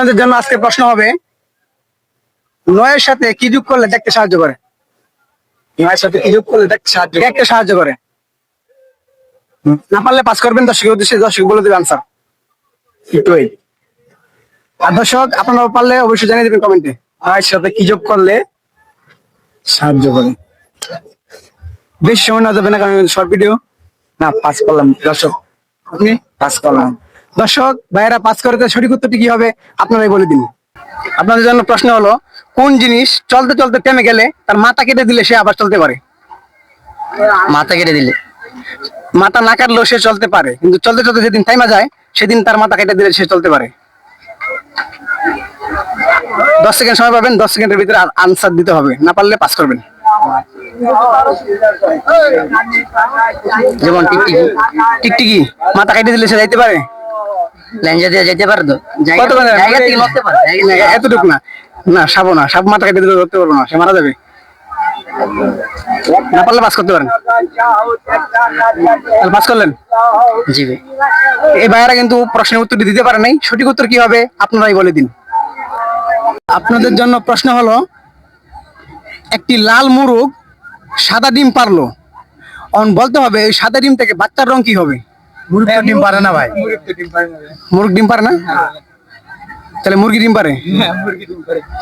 আপনাদের জন্য আজকে প্রশ্ন হবে নয়ের সাথে কি যোগ করলে দেখতে সাহায্য করে? নয়ের সাথে কি যোগ করলে দেখতে সাহায্য দেখতে সাহায্য করে। না পারলে পাস করবেন দর্শকের উদ্দেশ্যে দর্শক বলে দেবে আনসার একটু আর দর্শক আপনারা পারলে অবশ্যই জানিয়ে দেবেন কমেন্টে। নয়ের সাথে কি যোগ করলে সাহায্য করে? বেশি সময় না যাবে না কারণ শর্ট ভিডিও না পাস করলাম। দর্শক আপনি পাস করলাম। দর্শক ভাইয়েরা পাস করতে সঠিক উত্তরটি কি হবে? আপনারাই বলে দিন। আপনাদের জন্য প্রশ্ন হলো কোন জিনিস চলতে চলতে থেমে গেলে তার মাথা কেটে দিলে সে আবার চলতে পারে? মাথা কেটে দিলে। মাথা না কাটলেও সে চলতে পারে কিন্তু চলতে চলতে যেদিন টাইমা যায় সেদিন তার মাথা কেটে দিলে সে চলতে পারে। দশ সেকেন্ড সময় পাবেন দশ সেকেন্ডের ভিতরে আনসার দিতে হবে। না পারলে পাস করবেন। যেমন টিকটিকি। টিকটিকি মাথা কেটে দিলে সে যাইতে পারে? ল্যাঞ্জা দিয়ে যেতে পারে কত জায়গা থেকে নড়তে পারে জায়গা না, থেকে- এতটুকু না। না সাবো না। সাপ মাথা কেটে দিলে ধরতে পারব না সে মারা যাবে। না পারলে পাস করতে পারেন। পাস করলেন? জি ভাই। এই ভাইয়ারা কিন্তু প্রশ্নের উত্তর দিতে পারে নাই। সঠিক উত্তর কি হবে আপনারাই বলে দিন। আপনাদের জন্য প্রশ্ন হলো একটি লাল মুরগ সাদা ডিম পারল। অন বলতে হবে এই সাদা ডিম থেকে বাচ্চার রং কি হবে? মুরগ ডিম পারে না ভাই। মুরগ ডিম পারে না তাহলে মুরগি ডিম পারে?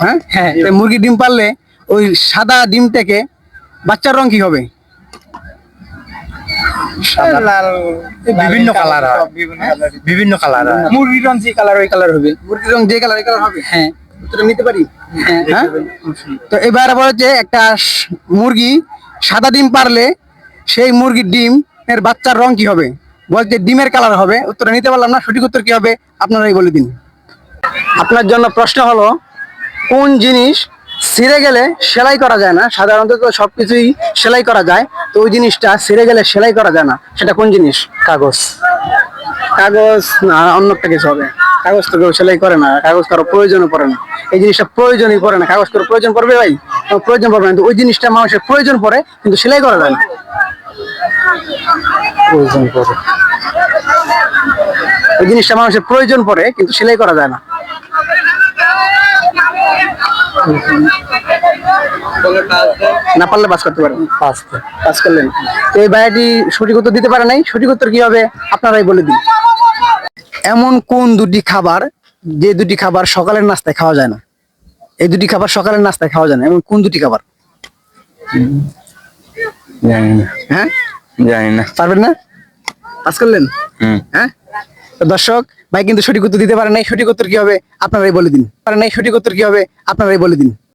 হ্যাঁ হ্যাঁ? তাহলে মুরগি ডিম পারলে ওই সাদা ডিম থেকে বাচ্চার রং কি হবে? বিভিন্ন কালার হয়। বিভিন্ন কালার। হয়। মুরগির রং যে কালার ওই কালার হবে। মুরগির রং যে কালার ওই কালার হবে? হ্যাঁ। নিতে পারি? হ্যাঁ তো এবার একটা মুরগি সাদা ডিম পারলে সেই মুরগির ডিম এর বাচ্চার রং কি হবে? বলতে ডিমের কালার হবে। উত্তরটা নিতে পারলাম না, সঠিক উত্তর কি হবে? আপনারাই বলে দিন। আপনার জন্য প্রশ্ন হলো, কোন জিনিস ছিঁড়ে গেলে সেলাই করা যায় না? সাধারণত তো সবকিছুই সেলাই করা যায়, তো ওই জিনিসটা ছিঁড়ে গেলে সেলাই করা যায় না। সেটা কোন জিনিস? কাগজ। কাগজ না, অন্য একটা কিছু হবে। কাগজ তো কেউ সেলাই করে না, কাগজ কারও প্রয়োজনও পড়ে না। এই জিনিসটা প্রয়োজনই পড়ে না। কাগজ কারও প্রয়োজন পড়বে ভাই? প্রয়োজন পড়বে না, কিন্তু ওই জিনিসটা মানুষের প্রয়োজন পড়ে, কিন্তু সেলাই করা যায় না। প্রয়োজন পড়ে। ওই জিনিসটা মানুষের প্রয়োজন পড়ে কিন্তু সেলাই করা যায় না। না পারলে পাস করতে পারেন। পাস করলেন। তো এই ভাইয়াটি সঠিক উত্তর দিতে পারে নাই। সঠিক উত্তর কি হবে আপনারাই বলে দিন। এমন কোন দুটি খাবার যে দুটি খাবার সকালের নাস্তায় খাওয়া যায় না? এই দুটি খাবার সকালের নাস্তায় খাওয়া যায় না। এমন কোন দুটি খাবার? হ্যাঁ? জানি না পারবেন না? পাস করলেন? হুম। হ্যাঁ? দর্শক ভাই কিন্তু সঠিক উত্তর দিতে পারে নাই সঠিক উত্তর কি হবে? আপনারাই বলে দিন। পারে নাই সঠিক উত্তর কি হবে? আপনারাই বলে দিন।